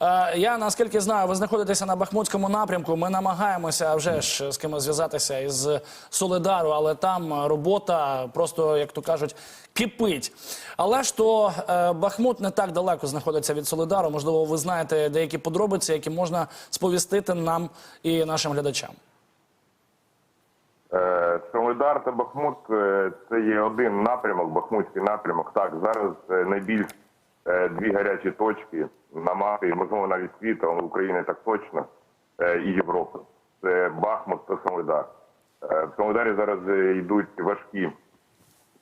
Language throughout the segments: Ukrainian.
Е, Я наскільки знаю, ви знаходитеся на Бахмутському напрямку. Ми намагаємося вже ж з кимось зв'язатися із Солидару, але там робота просто, як то кажуть, кипить. Але ж то е, Бахмут не так далеко знаходиться від Солидару. Можливо, ви знаєте деякі подробиці, які можна сповістити нам і нашим глядачам. Е, Солидар та Бахмут це є один напрямок, Бахмутський напрямок. Так, зараз найбільш дві гарячі точки на мапі, можливо, навіть світу, але України так точно, е, і Європи. Це Бахмут та Солидар. Е, В Солидарі зараз е, йдуть важкі,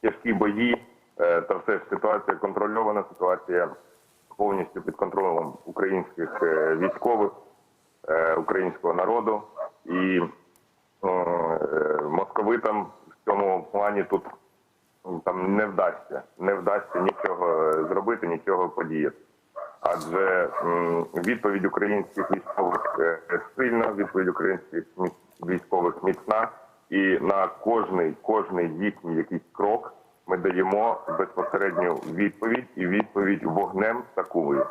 тяжкі бої, е, та все ж ситуація контрольована, ситуація повністю під контролем українських е, військових, е, українського народу. І е, московитам в цьому плані тут там не вдасться, не вдасться нічого зробити, нічого подіяти. Адже відповідь українських військових е, сильна, відповідь українських військових міцна, і на кожний кожний їхній якийсь крок ми даємо безпосередню відповідь і відповідь вогнем та кулею.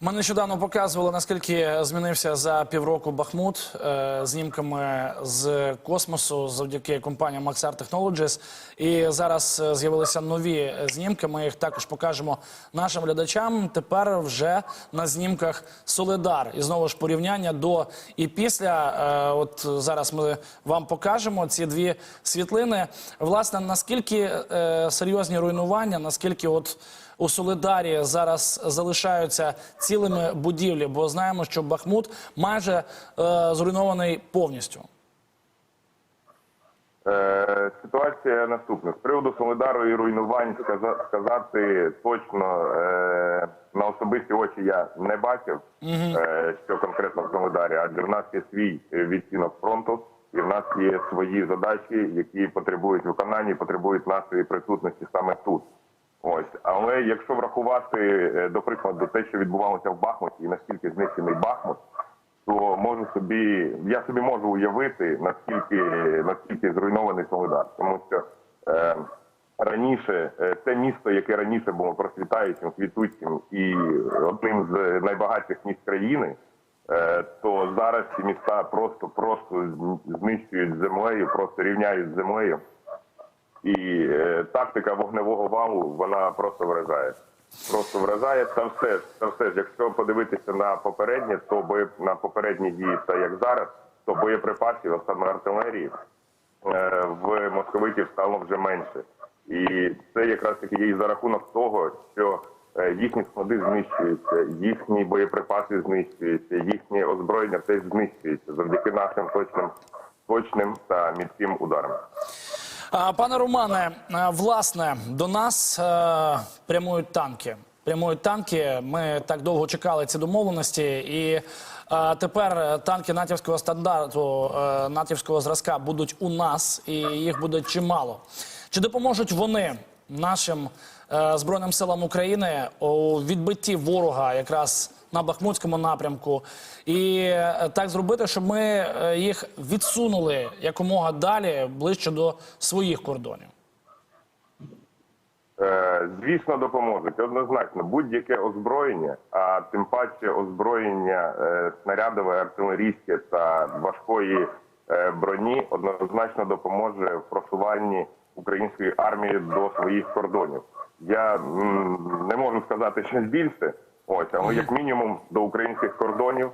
Ми нещодавно показували, наскільки змінився за півроку Бахмут е, знімками з космосу завдяки компанії Maxar Technologies. І зараз е, з'явилися нові знімки. Ми їх також покажемо нашим глядачам. Тепер вже на знімках Солидар. І знову ж порівняння до і після. Е, От зараз ми вам покажемо ці дві світлини. Власне, наскільки серйозні руйнування, наскільки от у Солидарі зараз залишаються цілими будівлі, бо знаємо, що Бахмут майже е, зруйнований повністю. Е, Ситуація наступна. З приводу Солидару і руйнувань сказа- сказати точно е, на особисті очі я не бачив, е, що конкретно в Солидарі, адже в нас є свій відтінок фронту, і в нас є свої задачі, які потребують виконання, і потребують нашої присутності саме тут. Ось, але якщо врахувати е, до прикладу те, що відбувалося в Бахмуті, і наскільки знищений Бахмут, то можу собі, я собі можу уявити, наскільки наскільки зруйнований Солидар. Тому що е, раніше е, те місто, яке раніше було процвітаючим, квітучим і одним з найбагатших міст країни, е, то зараз ці міста просто просто знищують землею, просто рівняють з землею. І е, тактика вогневого валу вона просто вражає. Просто вражає та все та все ж. Якщо подивитися на попереднє, то бої на попередні дії, та як зараз, то боєприпасів, а саме артилерії, е, в московитів стало вже менше. І це якраз таки є за рахунок того, що е, їхні склади знищуються, їхні боєприпаси знищуються, їхнє озброєння теж знищується завдяки нашим точним, точним та міцним ударам. Пане Романе, власне, до нас прямують танки. Прямують танки. Ми так довго чекали ці домовленості, і тепер танки натівського стандарту, натівського зразка будуть у нас, і їх буде чимало. Чи допоможуть вони нашим збройним силам України у відбитті ворога якраз на Бахмутському напрямку, і е, так зробити, щоб ми е, їх відсунули якомога далі ближче до своїх кордонів. Е, Звісно, допоможуть однозначно будь-яке озброєння, а тим паче озброєння снарядове, артилерійське та важкої броні однозначно допоможе в просуванні української армії до своїх кордонів. Я не можу сказати щось більше, ось але як мінімум до українських кордонів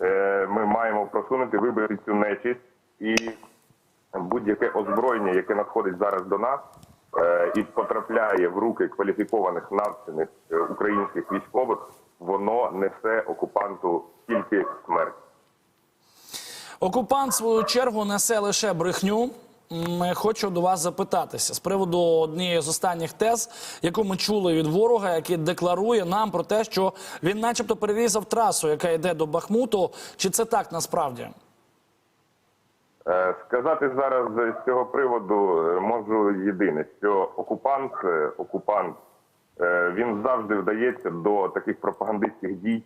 е, ми маємо просунути, вибити цю нечість і будь-яке озброєння, яке надходить зараз до нас е, і потрапляє в руки кваліфікованих навчених е, українських військових, воно несе окупанту тільки смерть. Окупант в свою чергу несе лише брехню. Хочу до вас запитатися з приводу однієї з останніх тез, яку ми чули від ворога, який декларує нам про те, що він, начебто, перерізав трасу, яка йде до Бахмуту. Чи це так насправді? Е, Сказати зараз з цього приводу е, можу єдине, що окупант, е, окупант він завжди вдається до таких пропагандистських дій,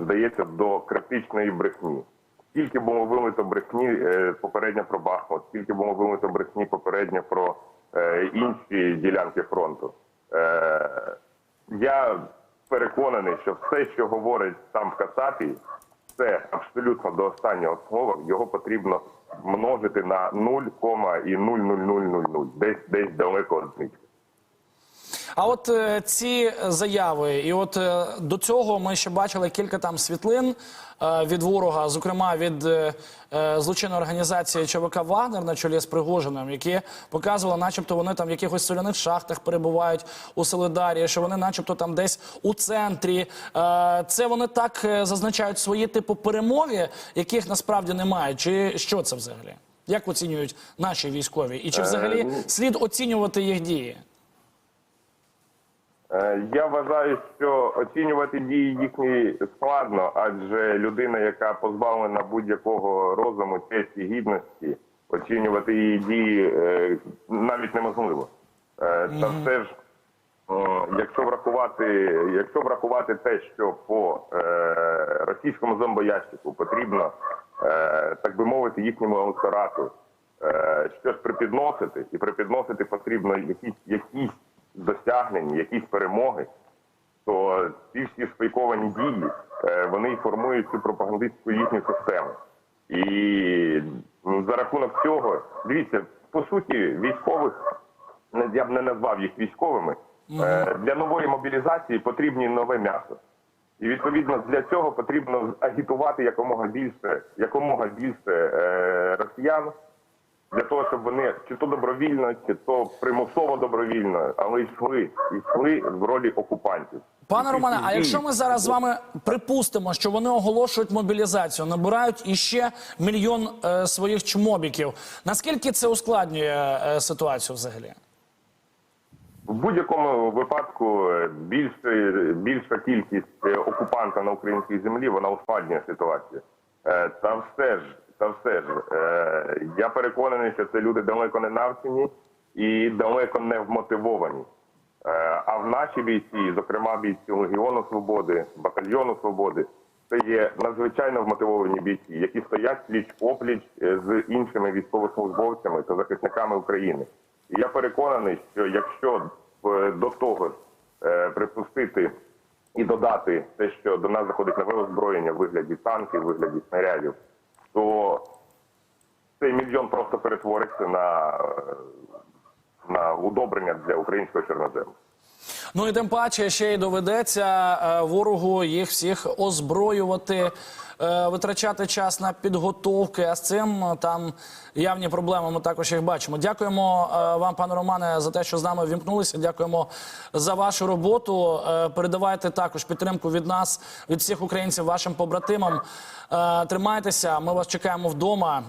вдається до критичної брехні. Скільки було вилито брехні е, попередньо про Бахмут, скільки було вилито брехні попередньо про е, інші ділянки фронту. Е, Я переконаний, що все, що говорить сам Касапій, це абсолютно до останнього слова. Його потрібно множити на 0,00000, десь десь далеко від них. А от е, ці заяви, і от е, до цього ми ще бачили кілька там світлин е, від ворога, зокрема від е, злочинної організації ЧВК Вагнер на чолі з Пригожиним, які показували, начебто вони там в якихось соляних шахтах перебувають у Солидарії, що вони, начебто, там десь у центрі. Е, це вони так зазначають свої типу перемоги, яких насправді немає. Чи що це взагалі? Як оцінюють наші військові? І чи взагалі ну- слід оцінювати їх дії? Е, Я вважаю, що оцінювати дії їхні складно, адже людина, яка позбавлена будь-якого розуму, честі, гідності, оцінювати її дії е, навіть неможливо. Е, Та все ж, якщо врахувати, якщо врахувати те, що по російському зомбоящику потрібно, так би мовити, їхньому електорату щось припідносити, і припідносити потрібно якісь якісь досягнення, якісь перемоги, то ці всі спайковані дії е, вони формують цю пропагандистську їхню систему. І ну, за рахунок цього, дивіться, по суті, військових я б не назвав їх військовими. Е, Для нової мобілізації потрібні нове м'ясо. І відповідно для цього потрібно агітувати якомога більше, якомога більше е, росіян для того, щоб вони чи то добровільно, чи то примусово добровільно, але йшли, йшли в ролі окупантів. Пане Романе, а якщо ми зараз з вами припустимо, що вони оголошують мобілізацію, набирають іще мільйон е, своїх чмобіків, наскільки це ускладнює е, ситуацію взагалі? В будь-якому випадку е, більше, більша кількість е, окупанта на українській землі вона ускладнює ситуацію. Е, Та все ж, та все ж, е, я переконаний, що це люди далеко не навчені і далеко не вмотивовані. Е, А в наші бійці, зокрема бійці Легіону Свободи, батальйону Свободи, це є надзвичайно вмотивовані бійці, які стоять пліч опліч е, з іншими військовослужбовцями та захисниками України. І я переконаний, що якщо е, до того припустити і додати те, що до нас заходить нове озброєння в вигляді танків, в вигляді снарядів, то мільйон просто перетвориться на, на удобрення для українського чорнозему. Ну і тим паче ще й доведеться е, ворогу їх всіх озброювати, е, витрачати час на підготовки. А з цим е, там явні проблеми. Ми також їх бачимо. Дякуємо вам, пане Романе, за те, що з нами вімкнулися. Дякуємо за вашу роботу. Передавайте також підтримку від нас, від всіх українців, вашим побратимам. Тримайтеся. Ми вас чекаємо вдома.